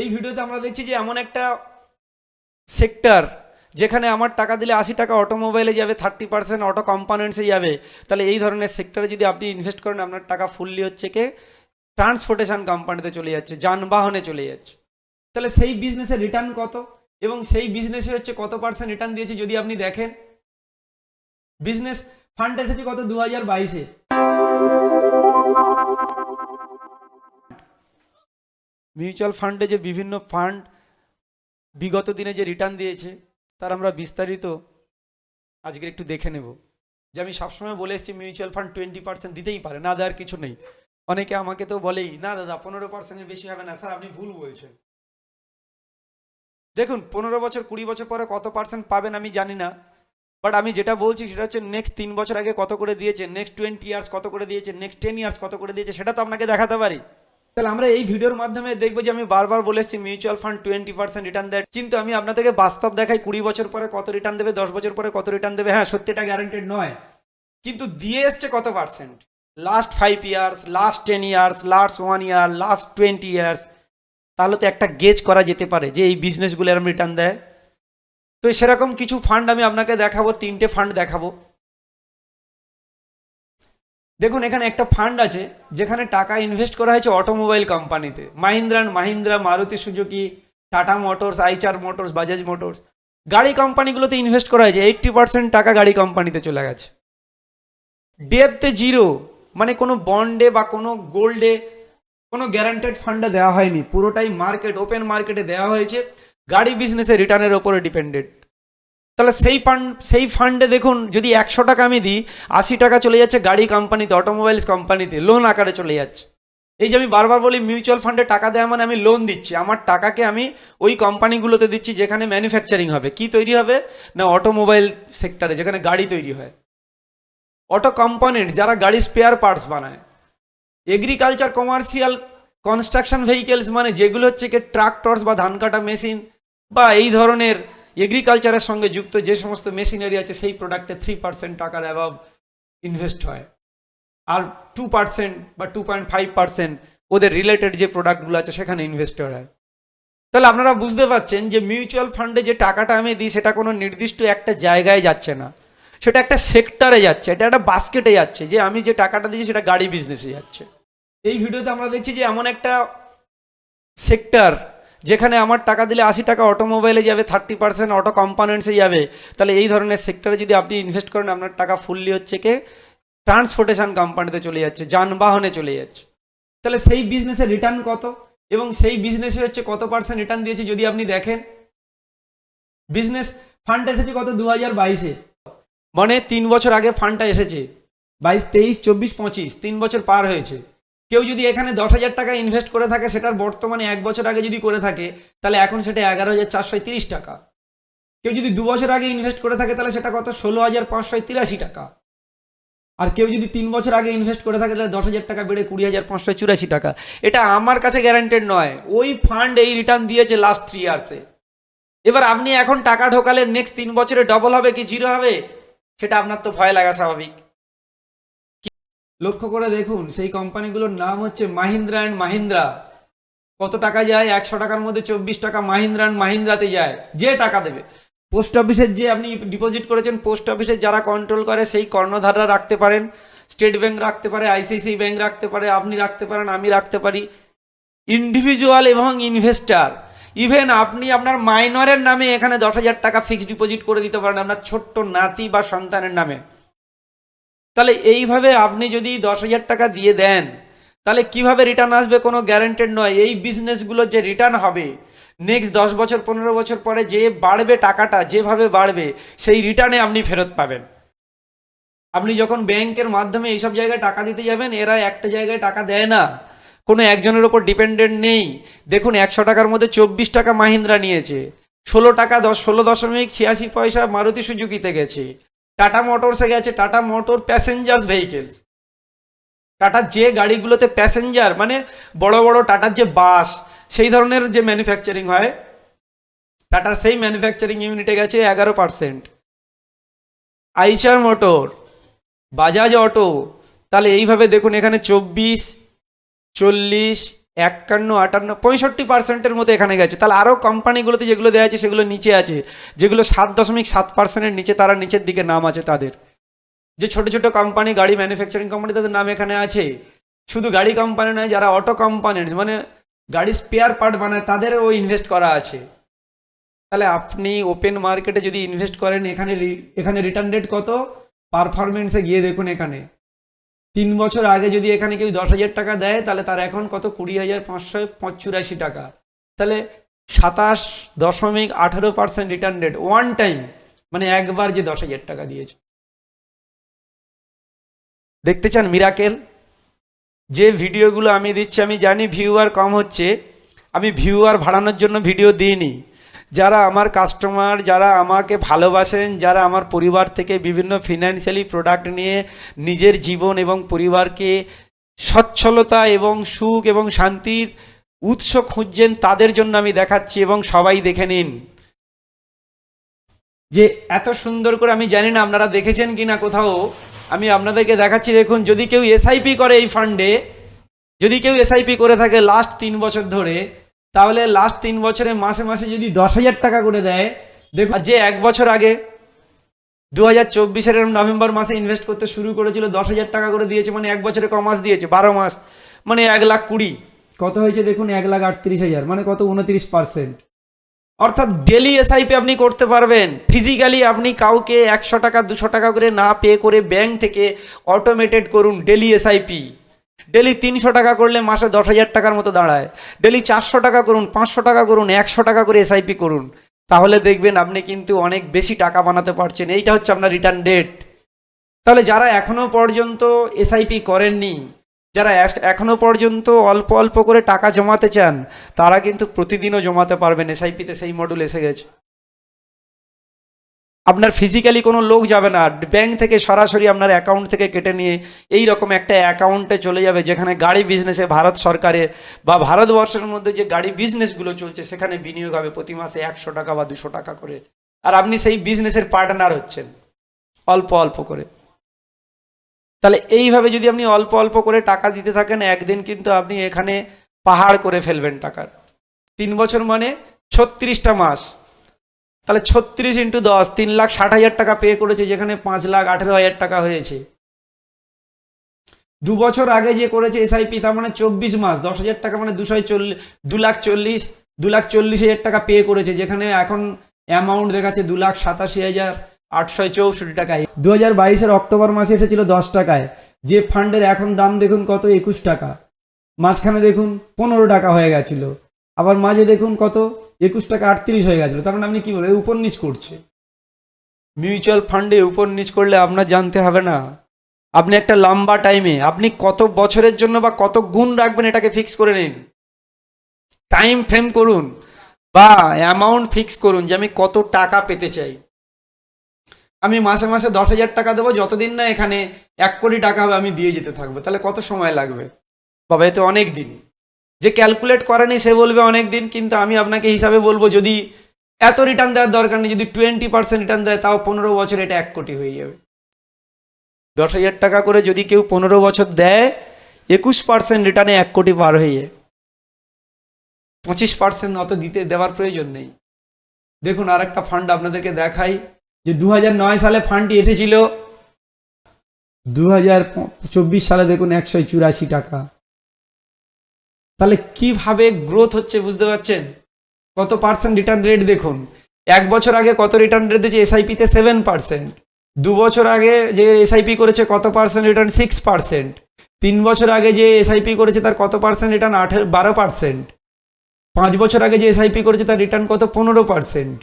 এই ভিডিওতে আমরা দেখছি যে এমন একটা সেক্টর যেখানে আমার টাকা দিলে আশি টাকা অটোমোবাইলে যাবে থার্টি পার্সেন্ট অটো কম্পোনেন্টসে যাবে। তাহলে এই ধরনের সেক্টরে যদি আপনি ইনভেস্ট করেন, আপনার টাকা ফুললি হচ্ছে কে? ট্রান্সপোর্টেশন কোম্পানিতে চলে যাচ্ছে, যানবাহনে চলে যাচ্ছে। তাহলে সেই বিজনেসের রিটার্ন কত? এবং সেই বিজনেসে হচ্ছে কত পার্সেন্ট রিটার্ন দিয়েছে যদি আপনি দেখেন? বিজনেস ফান্ড এসেছে কত? দু হাজার বাইশে। মিউচুয়াল ফান্ডে যে বিভিন্ন ফান্ড বিগত দিনে যে রিটার্ন দিয়েছে, তার আমরা বিস্তারিত আজকে একটু দেখে নেব। যে আমি সবসময় বলে এসেছি, মিউচুয়াল ফান্ড টোয়েন্টি পার্সেন্ট দিতেই পারে, না দেওয়ার কিছু নেই। অনেকে আমাকে তো বলেই, না দাদা, পনেরো পার্সেন্টের বেশি হবে না, স্যার, আপনি ভুল বলছেন। দেখুন, পনেরো বছর, কুড়ি বছর পরে কত পার্সেন্ট পাবেন আমি জানি না, বাট আমি যেটা বলছি সেটা হচ্ছে, নেক্সট তিন বছর আগে কত করে দিয়েছে, নেক্সট টোয়েন্টি ইয়ার্স কত করে দিয়েছে, নেক্সট টেন ইয়ার্স কত করে দিয়েছে, সেটা তো আপনাকে দেখাতে পারি। তাহলে আমরা এই ভিডিওর মাধ্যমে দেখব যে আমি বারবার বলে এসেছি mutual fund twenty percent return দেয়। কিন্তু আমি আপনাদেরকে বাস্তব দেখাই, কুড়ি বছর পরে কত রিটার্ন দেবে, দশ বছর পরে কত রিটার্ন দেবে হ্যাঁ সত্যি এটা গ্যারান্টেড নয়। কিন্তু দিয়ে এসছে কত percent last five years last ten years last one year last twenty years তাহলে তো একটা গেজ করা যেতে পারে যে এই বিজনেসগুলো এরম রিটার্ন দেয়। তো সেরকম কিছু ফান্ড আমি আপনাকে দেখাবো, তিনটে ফান্ড দেখাবো। দেখুন, এখানে একটা ফান্ড আছে, যেখানে টাকা ইনভেস্ট করা হয়েছে অটোমোবাইল কোম্পানিতে Mahindra and Mahindra Maruti Suzuki Tata Motors Eicher Motors Bajaj Motors গাড়ি কোম্পানিগুলোতে ইনভেস্ট করা হয়েছে এইট্টি পার্সেন্ট টাকা গাড়ি কোম্পানিতে চলে গেছে। ডেপতে জিরো মানে কোনো বন্ডে বা কোনো গোল্ডে কোনো গ্যারান্টেড ফান্ডে দেওয়া হয়নি। পুরোটাই মার্কেট ওপেন মার্কেটে দেওয়া হয়েছে। গাড়ি বিজনেসে রিটার্নের ওপরে ডিপেন্ডেড তাহলে সেই ফান্ড সেই ফান্ডে দেখুন, যদি একশো টাকা আমি দিই, আশি টাকা চলে যাচ্ছে গাড়ি কোম্পানিতে অটোমোবাইলস কোম্পানিতে লোন আকারে চলে যাচ্ছে। এই যে আমি বারবার বলি মিউচুয়াল ফান্ডে টাকা দেওয়া মানে আমি লোন দিচ্ছি। আমার টাকাকে আমি ওই কোম্পানিগুলোতে দিচ্ছি যেখানে ম্যানুফ্যাকচারিং হবে। কি তৈরি হবে? না অটোমোবাইল সেক্টরে যেখানে গাড়ি তৈরি হয়। অটো কম্পোনেন্ট যারা গাড়ি স্পেয়ার পার্টস বানায়। এগ্রিকালচার কমার্শিয়াল কনস্ট্রাকশন ভেহিকেলস মানে যেগুলো হচ্ছে কি ট্রাক্টরস বা ধান কাটা মেশিন বা এই ধরনের এগ্রিকালচারের সঙ্গে যুক্ত যে সমস্ত মেশিনারি আছে, সেই প্রোডাক্টে থ্রি পার্সেন্ট টাকার অ্যাভাব ইনভেস্ট হয়। আর টু পার্সেন্ট বা টু পয়েন্ট ফাইভ পার্সেন্ট ওদের রিলেটেড যে প্রোডাক্টগুলো আছে, সেখানে ইনভেস্ট হয়। তাহলে আপনারা বুঝতে পারছেন যে মিউচুয়াল ফান্ডে যে টাকাটা আমি দিই, সেটা কোনো নির্দিষ্ট একটা জায়গায় যাচ্ছে না। সেটা একটা সেক্টরে যাচ্ছে, এটা একটা বাস্কেটে যাচ্ছে, যে আমি যে টাকাটা দিচ্ছি সেটা গাড়ি বিজনেসে যাচ্ছে। এই ভিডিওতে আমরা দেখছি যে এমন একটা সেক্টর যেখানে আমার টাকা দিলে আশি টাকা অটোমোবাইলে যাবে থার্টি পার্সেন্ট অটো কম্পোনেন্টসে যাবে। তাহলে এই ধরনের সেক্টরে যদি আপনি ইনভেস্ট করেন, আপনার টাকা ফুললি হচ্ছে কে? ট্রান্সপোর্টেশন কোম্পানিতে চলে যাচ্ছে, যানবাহনে চলে যাচ্ছে। তাহলে সেই বিজনেসের রিটার্ন কত? এবং সেই বিজনেসে হচ্ছে কত পার্সেন্ট রিটার্ন দিয়েছে যদি আপনি দেখেন? বিজনেস ফান্ড এসেছে কত? দু হাজার বাইশে। মানে তিন বছর আগে ফান্ডটা এসেছে। বাইশ, তেইশ, চব্বিশ, পঁচিশ, তিন বছর পার হয়েছে। কেউ যদি এখানে দশ হাজার টাকা ইনভেস্ট করে থাকে, সেটার বর্তমানে এক বছর আগে যদি করে থাকে, তাহলে এখন সেটা এগারো হাজার চারশো তিরিশ টাকা। কেউ যদি দু বছর আগে ইনভেস্ট করে থাকে, তাহলে সেটা কত? ষোলো হাজার পাঁচশো তিরাশি টাকা। আর কেউ যদি তিন বছর আগে ইনভেস্ট করে থাকে, তাহলে দশ হাজার টাকা বেড়ে কুড়ি হাজার পাঁচশো চুরাশি টাকা। এটা আমার কাছে গ্যারান্টেড নয়। ওই ফান্ড এই রিটার্ন দিয়েছে লাস্ট থ্রি ইয়ার্সে এবার আপনি এখন টাকা ঢোকালে নেক্সট তিন বছরে ডবল হবে কি জিরো হবে? সেটা আপনার তো ভয় লাগা স্বাভাবিক। লক্ষ্য করে দেখুন, সেই কোম্পানিগুলোর নাম হচ্ছে মাহিন্দ্রা অ্যান্ড মাহিন্দ্রা। কত টাকা যায়? একশো টাকার মধ্যে চব্বিশ টাকা মাহিন্দ্রা অ্যান্ড মাহিন্দ্রাতে যায়। যে টাকা দেবে। পোস্ট অফিসের যে আপনি ডিপোজিট করেছেন, পোস্ট অফিসে যারা কন্ট্রোল করে, সেই কর্ণধাররা রাখতে পারেন। স্টেট ব্যাংক রাখতে পারে, আইসিআইসি ব্যাংক রাখতে পারে, আপনি রাখতে পারেন, আমি রাখতে পারি। ইন্ডিভিজুয়াল এবং ইনভেস্টার ইভেন আপনি আপনার মাইনরের নামে এখানে দশ হাজার টাকা ফিক্সড ডিপোজিট করে দিতে পারেন, আপনার ছোট্ট নাতি বা সন্তানের নামে। তাহলে এইভাবে আপনি যদি দশ হাজার টাকা দিয়ে দেন, তাহলে কীভাবে রিটার্ন আসবে কোনো গ্যারান্টেড নয়। এই বিজনেসগুলোর যে রিটার্ন হবে নেক্সট দশ বছর, পনেরো বছর পরে যে বাড়বে টাকাটা, যেভাবে বাড়বে, সেই রিটার্নে আপনি ফেরত পাবেন। আপনি যখন ব্যাংকের মাধ্যমে এইসব জায়গায় টাকা দিতে যাবেন, এরা একটা জায়গায় টাকা দেয় না। কোনো একজনের ওপর ডিপেন্ডেন্ট নেই। দেখুন, একশো টাকার মধ্যে চব্বিশ টাকা মাহিন্দ্রা নিয়েছে। ষোলো টাকা দশ, ষোলো দশমিক ছিয়াশি পয়সা মারুতি সুজুকিতে গেছে। টাটা মোটরসে গেছে, টাটা মোটর প্যাসেঞ্জার্স ভেহিকেলস টাটার যে গাড়িগুলোতে প্যাসেঞ্জার মানে বড় বড় টাটার যে বাস, সেই ধরনের যে ম্যানুফ্যাকচারিং হয়, টাটার সেই ম্যানুফ্যাকচারিং ইউনিটে গেছে এগারো percent Eicher motor, Bajaj auto, তাহলে এইভাবে দেখুন এখানে চব্বিশ, চল্লিশ একান্ন, আটান্ন, পঁয়ষট্টি পার্সেন্টের মতো এখানে গেছে। তাহলে আরও কোম্পানিগুলোতে যেগুলো দেওয়া আছে, সেগুলো নিচে আছে। যেগুলো সাত দশমিক সাত পার্সেন্টের নিচে, তারা নিচের দিকে নাম আছে তাদের। যে ছোট ছোট কোম্পানি গাড়ি ম্যানুফ্যাকচারিং কোম্পানি তাদের নাম এখানে আছে। শুধু গাড়ি কোম্পানি নয়, যারা অটো কোম্পানি মানে গাড়ি স্পেয়ার পার্ট বানায়, তাদেরও ইনভেস্ট করা আছে। তাহলে আপনি ওপেন মার্কেটে যদি ইনভেস্ট করেন, এখানে এখানে রিটার্ন রেট কত? পারফরমেন্সে গিয়ে দেখুন এখানে। তিন বছর আগে যদি এখানে কেউ দশ হাজার টাকা দেয়, তাহলে তার এখন কত? কুড়ি হাজার পাঁচশো চুরাশি টাকা। তাহলে সাতাশ দশমিক আঠারো percent return rate one time মানে একবার যে দশ হাজার টাকা দিয়েছে। দেখতে চান মিরাকেল যে ভিডিওগুলো আমি দিচ্ছি, আমি জানি ভিউয়ার কম হচ্ছে। আমি ভিউয়ার বাড়ানোর জন্য ভিডিও দিইনি। যারা আমার কাস্টমার যারা আমাকে ভালোবাসেন, যারা আমার পরিবার থেকে বিভিন্ন ফিনান্সিয়ালি প্রোডাক্ট নিয়ে নিজের জীবন এবং পরিবারকে সচ্ছলতা এবং সুখ এবং শান্তির উৎস খুঁজছেন, তাদের জন্য আমি দেখাচ্ছি এবং সবাই দেখে নিন। যে এত সুন্দর করে আমি জানি না আপনারা দেখেছেন কি না কোথাও, আমি আপনাদেরকে দেখাচ্ছি, দেখুন, যদি কেউ এসআইপি করে এই ফান্ডে যদি কেউ এসআইপি করে থাকে লাস্ট তিন বছর ধরে তাহলে লাস্ট তিন বছরে মাসে মাসে যদি দশ হাজার টাকা করে দেয়, দেখুন যে এক বছর আগে দু হাজার চব্বিশের নভেম্বর মাসে ইনভেস্ট করতে শুরু করেছিল, দশ হাজার টাকা করে দিয়েছে মানে এক বছরে ক মাস দিয়েছে, বারো মাস মানে এক লাখ কুড়ি। কত হয়েছে দেখুন, এক লাখ আটত্রিশ হাজার মানে কত উনত্রিশ পার্সেন্ট অর্থাৎ ডেলি এসআইপি আপনি করতে পারবেন। ফিজিক্যালি আপনি কাউকে একশো টাকা, দুশো টাকা করে না পে করে ব্যাংক থেকে অটোমেটেড করুন ডেলি এসআইপি ডেলি তিনশো টাকা করলে মাসে দশ হাজার টাকার মতো দাঁড়ায়। ডেলি চারশো টাকা করুন, পাঁচশো টাকা করুন, একশো টাকা করে এসআইপি করুন। তাহলে দেখবেন আপনি কিন্তু অনেক বেশি টাকা বানাতে পারছেন। এইটা হচ্ছে আপনার রিটার্ন ডেট তাহলে যারা এখনও পর্যন্ত এসআইপি করেননি, যারা এস- এখনও পর্যন্ত অল্প অল্প করে টাকা জমাতে চান, তারা কিন্তু প্রতিদিনও জমাতে পারবেন। এসআইপিতে সেই মডেল এসে গেছে। আপনার ফিজিক্যালি কোনো লোক যাবে না। ব্যাংক থেকে সরাসরি আপনার অ্যাকাউন্ট থেকে কেটে নিয়ে এই রকম একটা অ্যাকাউন্টে চলে যাবে, যেখানে গাড়ি বিজনেসে ভারত সরকারে বা ভারতবর্ষের মধ্যে যে গাড়ি বিজনেসগুলো চলছে, সেখানে বিনিয়োগ হবে প্রতি মাসে একশো টাকা বা দুশো টাকা করে। আর আপনি সেই বিজনেসের পার্টনার হচ্ছেন, অল্প অল্প করে। তাহলে এইভাবে যদি আপনি অল্প অল্প করে টাকা দিতে থাকেন, একদিন কিন্তু আপনি এখানে পাহাড় করে ফেলবেন টাকার। তিন বছর মানে ছত্রিশটা মাস। তাহলে ছত্রিশ ইন্টু দশ, তিন লাখ ষাট হাজার টাকা পে করেছে, যেখানে পাঁচ লাখ আঠেরো হাজার টাকা হয়েছে। দু বছর আগে যে করেছে এসআইপি তার মানে চব্বিশ মাস, দশ হাজার টাকা মানে দুশো চল্লিশ দু লাখ চল্লিশ, দু লাখ চল্লিশ হাজার টাকা পে করেছে, যেখানে এখন অ্যামাউন্ট দেখাচ্ছে দু লাখ সাতাশি হাজার আটশো চৌষট্টি টাকায়। দু হাজার বাইশের অক্টোবর মাসে এসেছিল দশ টাকায়। যে ফান্ডের এখন দাম দেখুন কত? একুশ টাকা। মাঝখানে দেখুন পনেরো টাকা হয়ে গেছিল। আবার মাঝে দেখুন কত? একুশ টাকা আটত্রিশ হয়ে গেছিল। তার মানে আপনি কী বলবেন? উপর নিচ করছে। মিউচুয়াল ফান্ডে উপর নিচ করলে আপনার জানতে হবে না। আপনি একটা লম্বা টাইমে আপনি কত বছরের জন্য বা কত গুণ রাখবেন এটাকে ফিক্স করে নিন। টাইম ফ্রেম করুন বা অ্যামাউন্ট ফিক্স করুন যে আমি কত টাকা পেতে চাই। আমি মাসে মাসে দশ হাজার টাকা দেবো, যতদিন না এখানে এক কোটি টাকা হবে আমি দিয়ে যেতে থাকব। তাহলে কত সময় লাগবে? বাবা এতে অনেক দিন। যে ক্যালকুলেট করেনি সে বলবে অনেক দিন কিন্তু আমি আপনাকে হিসাবে বলব যদি এত রিটার্ন দেওয়ার দরকার নেই, যদি টোয়েন্টি পার্সেন্ট রিটার্ন দেয়, তাও পনেরো বছর এটা এক কোটি হয়ে যাবে। দশ হাজার টাকা করে যদি কেউ পনেরো বছর দেয়, একুশ পার্সেন্ট রিটার্নে এক কোটি পার হয়ে যায়। পঁচিশ পার্সেন্ট অত দিতে, দেওয়ার প্রয়োজন নেই। দেখুন আর একটা ফান্ড আপনাদেরকে দেখাই, যে দু নয় সালে ফান্ডটি এসেছিল। দু হাজার চব্বিশ সালে দেখুন, একশো চুরাশি টাকা। তাহলে কীভাবে গ্রোথ হচ্ছে বুঝতে পারছেন? কত পার্সেন্ট রিটার্ন রেট দেখুন। এক বছর আগে কত রিটার্ন রেট দিয়েছে? এসআইপিতে সেভেন পার্সেন্ট দু বছর আগে যে এসআইপি করেছে কত পার্সেন্ট রিটার্ন সিক্স পার্সেন্ট তিন বছর আগে যে এসআইপি করেছে তার কত পার্সেন্ট রিটার্ন আঠেরো বারো পার্সেন্ট পাঁচ বছর আগে যে এসআইপি করেছে তার রিটার্ন কত? পনেরো পার্সেন্ট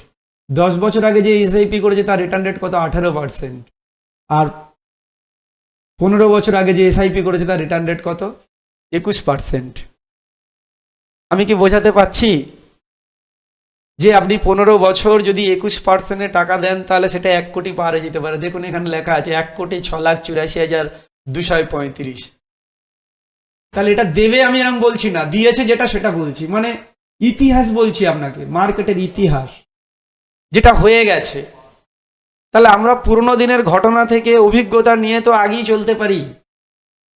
দশ বছর আগে যে এসআইপি করেছে তার রিটার্ন রেট কত? আঠেরো পার্সেন্ট আর পনেরো বছর আগে যে এসআইপি করেছে তার রিটার্ন রেট কত? একুশ পার্সেন্ট আমি কি বোঝাতে পারছি? যে আপনি পনেরো বছর যদি একুশ পার্সেন্টে টাকা দেন, তাহলে সেটা এক কোটি পার হয়ে যেতে পারে। দেখুন, এখানে লেখা আছে, এক কোটি ছ লাখ চুরাশি হাজার দুশো পঁয়ত্রিশ। তাহলে এটা দেবে আমি এরকম বলছি না, দিয়েছে যেটা সেটা বলছি। মানে ইতিহাস বলছি আপনাকে, মার্কেটের ইতিহাস, যেটা হয়ে গেছে। তাহলে আমরা পুরনো দিনের ঘটনা থেকে অভিজ্ঞতা নিয়ে তো আগেই চলতে পারি।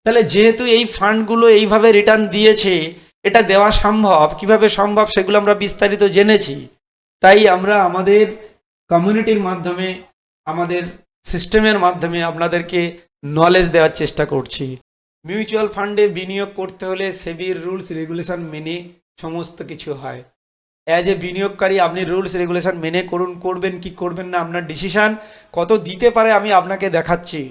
তাহলে যেহেতু এই ফান্ডগুলো এইভাবে রিটার্ন দিয়েছে এটা দেওয়া সম্ভব? কীভাবে সম্ভব সেগুলো আমরা বিস্তারিত জেনেছি। তাই আমরা আমাদের কমিউনিটির মাধ্যমে, আমাদের সিস্টেমের মাধ্যমে আপনাদেরকে নলেজ দেওয়ার চেষ্টা করছি। মিউচুয়াল ফান্ডে বিনিয়োগ করতে হলে সেবির রুলস রেগুলেশন মেনে সমস্ত কিছু হয়। অ্যাজ এ বিনিয়োগকারী আপনি রুলস রেগুলেশন মেনে করুন, করবেন কি করবেন না আপনার ডিসিশান কত দিতে পারে আমি আপনাকে দেখাচ্ছি।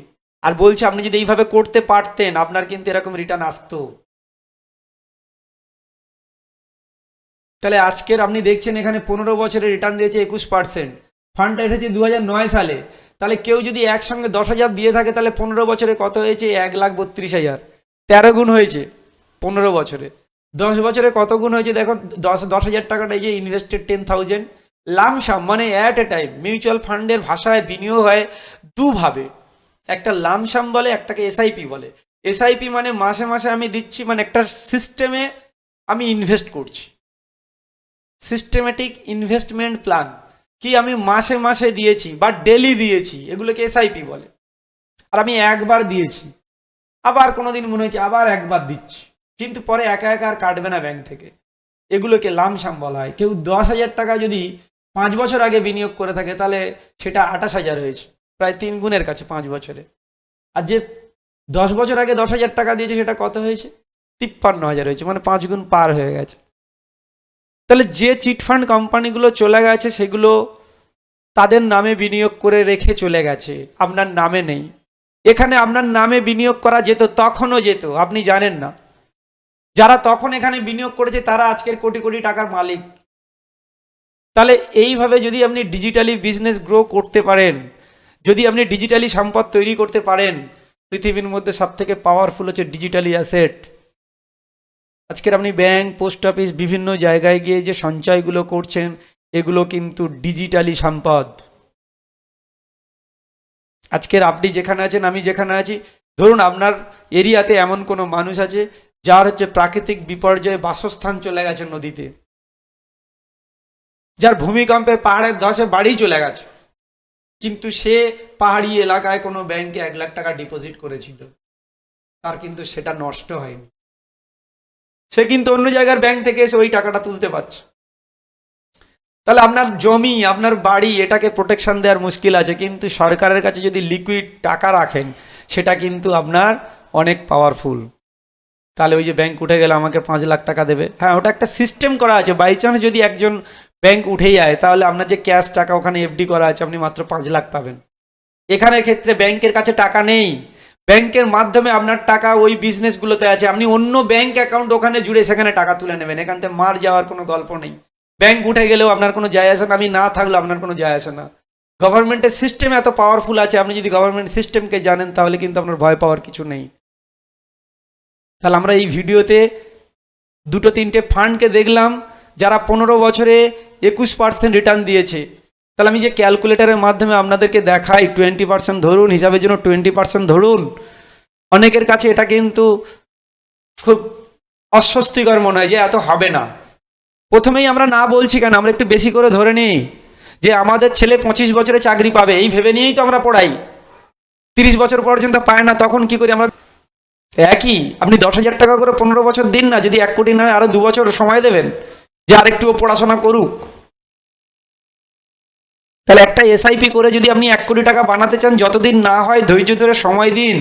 আর বলছি, আপনি যদি এইভাবে করতে পারতেন, আপনার কিন্তু এরকম রিটার্ন আসতো। তাহলে আজকের আপনি দেখছেন এখানে পনেরো বছরের রিটার্ন দিয়েছে একুশ পার্সেন্ট ফান্ডটা এসেছে দু সালে। তাহলে কেউ যদি একসঙ্গে দশ হাজার দিয়ে থাকে, তাহলে পনেরো বছরে কত হয়েছে? এক লাখ বত্রিশ হাজার। তেরো গুণ হয়েছে পনেরো বছরে। দশ বছরে কত গুণ হয়েছে? দেখো, দশ দশ হাজার টাকাটা এই যে invested ten thousand lump sum মানে অ্যাট এ টাইম মিউচুয়াল ফান্ডের ভাষায় বিনিয়োগ হয় দুভাবে। একটা লামসাম বলে, একটাকে এসআইপি বলে। এসআইপি মানে মাসে মাসে আমি দিচ্ছি মানে একটা সিস্টেমে আমি ইনভেস্ট করছি। সিস্টেমেটিক ইনভেস্টমেন্ট প্ল্যান কি আমি মাসে মাসে দিয়েছি বা ডেলি দিয়েছি, এগুলোকে এসআইপি বলে। আর আমি একবার দিয়েছি, আবার কোনো দিন মনে হয়েছে আবার একবার দিচ্ছি, কিন্তু পরে একা একা আর কাটবে না ব্যাংক থেকে। এগুলোকে লামসাম বলা হয়। কেউ দশ হাজার টাকা যদি পাঁচ বছর আগে বিনিয়োগ করে থাকে, তাহলে সেটা আঠাশ হাজার হয়েছে, প্রায় তিন গুণের কাছে পাঁচ বছরে। আর যে দশ বছর আগে দশ হাজার টাকা দিয়েছে, সেটা কত হয়েছে? তিপ্পান্ন হাজার হয়েছে মানে পাঁচ গুণ পার হয়ে গেছে। তাহলে যে চিটফান্ড কোম্পানিগুলো চলে গেছে, সেগুলো তাদের নামে বিনিয়োগ করে রেখে চলে গেছে। আপনার নামে নেই। এখানে আপনার নামে বিনিয়োগ করা যেত, তখনও যেত, আপনি জানেন না। যারা তখন এখানে বিনিয়োগ করেছে, তারা আজকের কোটি কোটি টাকার মালিক। তাহলে এইভাবে যদি আপনি ডিজিটালি বিজনেস গ্রো করতে পারেন, যদি আপনি ডিজিটালি সম্পদ তৈরি করতে পারেন, পৃথিবীর মধ্যে সবথেকে পাওয়ারফুল হচ্ছে ডিজিটালি অ্যাসেট আজকের আপনি ব্যাংক, পোস্ট অফিস, বিভিন্ন জায়গায় গিয়ে যে সঞ্চয়গুলো করছেন, এগুলো কিন্তু ডিজিটালি সম্পদ। আজকের আপনি যেখানে আছেন, আমি যেখানে আছি, ধরুন আপনার এরিয়াতে এমন কোনো মানুষ আছে, যার হচ্ছে প্রাকৃতিক বিপর্যয়ে বাসস্থান চলে গেছে নদীতে। যার ভূমিকম্পে পাহাড়ের ধসে বাড়ি চলে গেছে। কিন্তু সে পাহাড়ি এলাকায় কোনো ব্যাংকে এক লাখ টাকা ডিপোজিট করেছিল। তার কিন্তু সেটা নষ্ট হয়নি। সে কিন্তু অন্য জায়গার ব্যাংক থেকে এসে ওই টাকাটা তুলতে পারছে। তাহলে আপনার জমি, আপনার বাড়ি, এটাকে প্রোটেকশন দেওয়ার মুশকিল আছে, কিন্তু সরকারের কাছে যদি লিকুইড টাকা রাখেন, সেটা কিন্তু আপনার অনেক পাওয়ারফুল তাহলে ওই যে ব্যাংক উঠে গেলে আমাকে পাঁচ লাখ টাকা দেবে। হ্যাঁ ওটা একটা সিস্টেম করা আছে। বাই চান্স যদি একজন ব্যাংক উঠে যায়, তাহলে আপনার যে ক্যাশ টাকা ওখানে এফডি করা আছে, আপনি মাত্র পাঁচ লাখ পাবেন। এখানে ক্ষেত্রে ব্যাংকের কাছে টাকা নেই। ব্যাংকের মাধ্যমে আপনার টাকা ওই বিজনেসগুলোতে আছে। আপনি অন্য ব্যাংক অ্যাকাউন্ট ওখানে জুড়ে সেখানে টাকা তুলে নেবেন। এখান থেকে মার যাওয়ার কোনো গল্প নেই। ব্যাংক উঠে গেলেও আপনার কোনো যায় আসে না। আমি না থাকলেও আপনার কোনো যায় আসে না। গভর্নমেন্টের সিস্টেম এত পাওয়ারফুল আছে। আপনি যদি গভর্নমেন্ট সিস্টেমকে জানেন, তাহলে কিন্তু আপনার ভয় পাওয়ার কিছু নেই। তাহলে আমরা এই ভিডিওতে দুটো তিনটে ফান্ডকে দেখলাম, যারা পনেরো বছরে একুশ পার্সেন্ট রিটার্ন দিয়েছে। তাহলে আমি যে ক্যালকুলেটারের মাধ্যমে আপনাদেরকে দেখাই টোয়েন্টি পার্সেন্ট ধরুন, হিসাবের জন্য টোয়েন্টি পার্সেন্ট ধরুন, অনেকের কাছে এটা কিন্তু খুব অস্বস্তিকর মনে হয় যে এত হবে না। প্রথমেই আমরা না বলছি কেন, আমরা একটু বেশি করে ধরে নিই যে আমাদের ছেলে পঁচিশ বছরে চাকরি পাবে, এই ভেবে নিয়েই তো আমরা পড়াই। তিরিশ বছর পর্যন্ত পায় না, তখন কি করি আমরা? একই, আপনি দশ হাজার টাকা করে পনেরো বছর দিন না, যদি এক কোটি নয় আরও দু বছর সময় দেবেন যে আরেকটুও পড়াশোনা করুক। তাহলে একটা এসআইপি করে যদি আপনি এক কোটি টাকা বানাতে চান, যতদিন না হয় ধৈর্য ধরে সময় দিন।